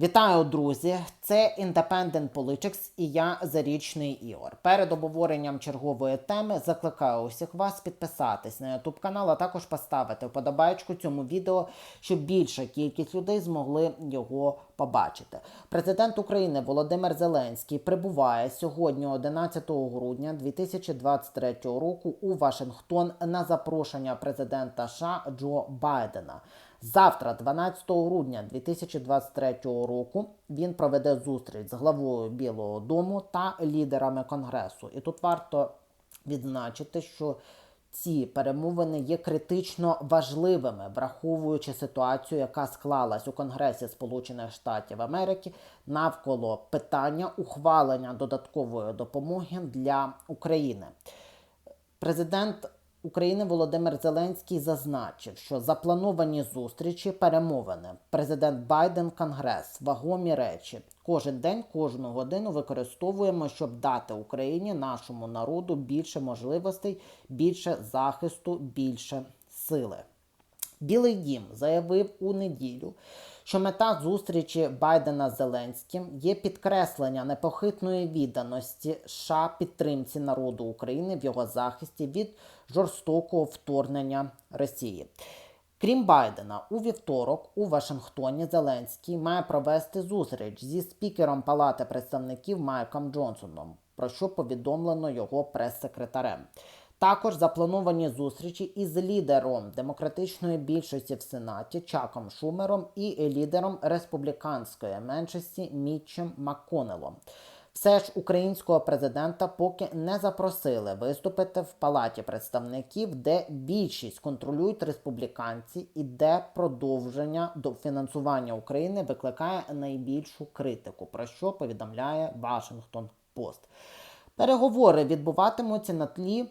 Вітаю, друзі! Це Independent Politics і я Зарічний Ігор. Перед обговоренням чергової теми закликаю усіх вас підписатись на YouTube канал, а також поставити вподобайку цьому відео, щоб більша кількість людей змогли його побачити. Президент України Володимир Зеленський прибуває сьогодні, 11 грудня 2023 року, у Вашингтон на запрошення президента США Джо Байдена. Завтра, 12 грудня 2023 року, він проведе зустріч з главою Білого Дому та лідерами Конгресу. І тут варто відзначити, що ці перемовини є критично важливими, враховуючи ситуацію, яка склалась у Конгресі Сполучених Штатів Америки навколо питання ухвалення додаткової допомоги для України. Президент України Володимир Зеленський зазначив, що заплановані зустрічі, перемовини, президент Байден, Конгрес, вагомі речі. Кожен день, кожну годину використовуємо, щоб дати Україні, нашому народу більше можливостей, більше захисту, більше сили. Білий дім заявив у неділю, що мета зустрічі Байдена з Зеленським є підкреслення непохитної відданості США підтримці народу України в його захисті від жорстокого вторгнення Росії. Крім Байдена, у вівторок у Вашингтоні Зеленський має провести зустріч зі спікером Палати представників Майком Джонсоном, про що повідомлено його прес-секретарем. Також заплановані зустрічі із лідером демократичної більшості в Сенаті Чаком Шумером і лідером республіканської меншості Мітчем Макконелом. Все ж українського президента поки не запросили виступити в палаті представників, де більшість контролюють республіканці, і де продовження до фінансування України викликає найбільшу критику, про що повідомляє Вашингтон Пост. Переговори відбуватимуться на тлі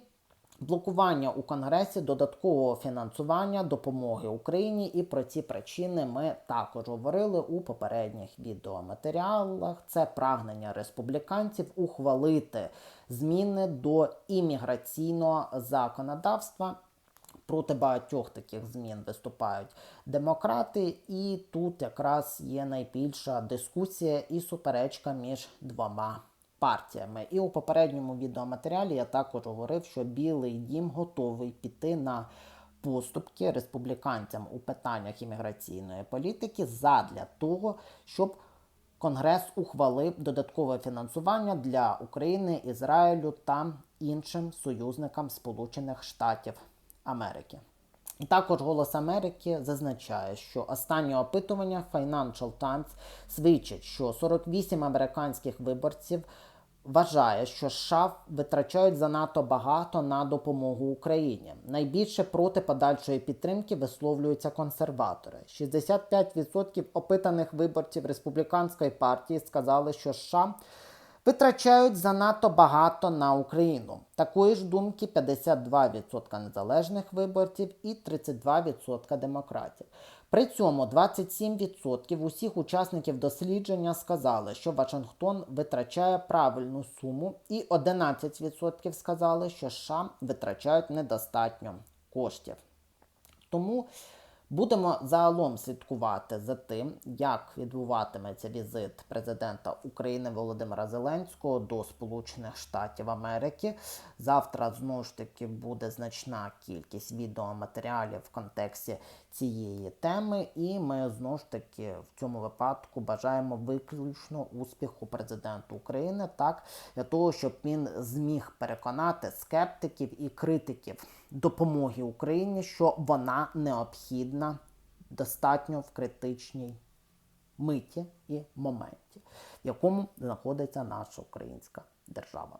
блокування у Конгресі додаткового фінансування допомоги Україні, і про ці причини ми також говорили у попередніх відеоматеріалах. Це прагнення республіканців ухвалити зміни до імміграційного законодавства. Проти багатьох таких змін виступають демократи, і тут якраз є найбільша дискусія і суперечка між двома партіями. І у попередньому відеоматеріалі я також говорив, що Білий дім готовий піти на поступки республіканцям у питаннях імміграційної політики задля того, щоб Конгрес ухвалив додаткове фінансування для України, Ізраїлю та іншим союзникам Сполучених Штатів Америки. Також Голос Америки зазначає, що останнє опитування Financial Times свідчить, що 48 американських виборців вважає, що США витрачають занадто багато на допомогу Україні. Найбільше проти подальшої підтримки висловлюються консерватори. 65% опитаних виборців республіканської партії сказали, що США витрачають занадто багато на Україну. Такої ж думки 52% незалежних виборців і 32% демократів. При цьому 27% усіх учасників дослідження сказали, що Вашингтон витрачає правильну суму, і 11% сказали, що США витрачають недостатньо коштів. Тому Будемо загалом слідкувати за тим, як відбуватиметься візит президента України Володимира Зеленського до Сполучених Штатів Америки. Завтра знову ж таки буде значна кількість відеоматеріалів в контексті цієї теми, і ми знову ж таки в цьому випадку бажаємо виключно успіху президенту України, так для того, щоб він зміг переконати скептиків і критиків допомоги Україні, що вона необхідна достатньо в критичній миті і моменті, в якому знаходиться наша українська держава.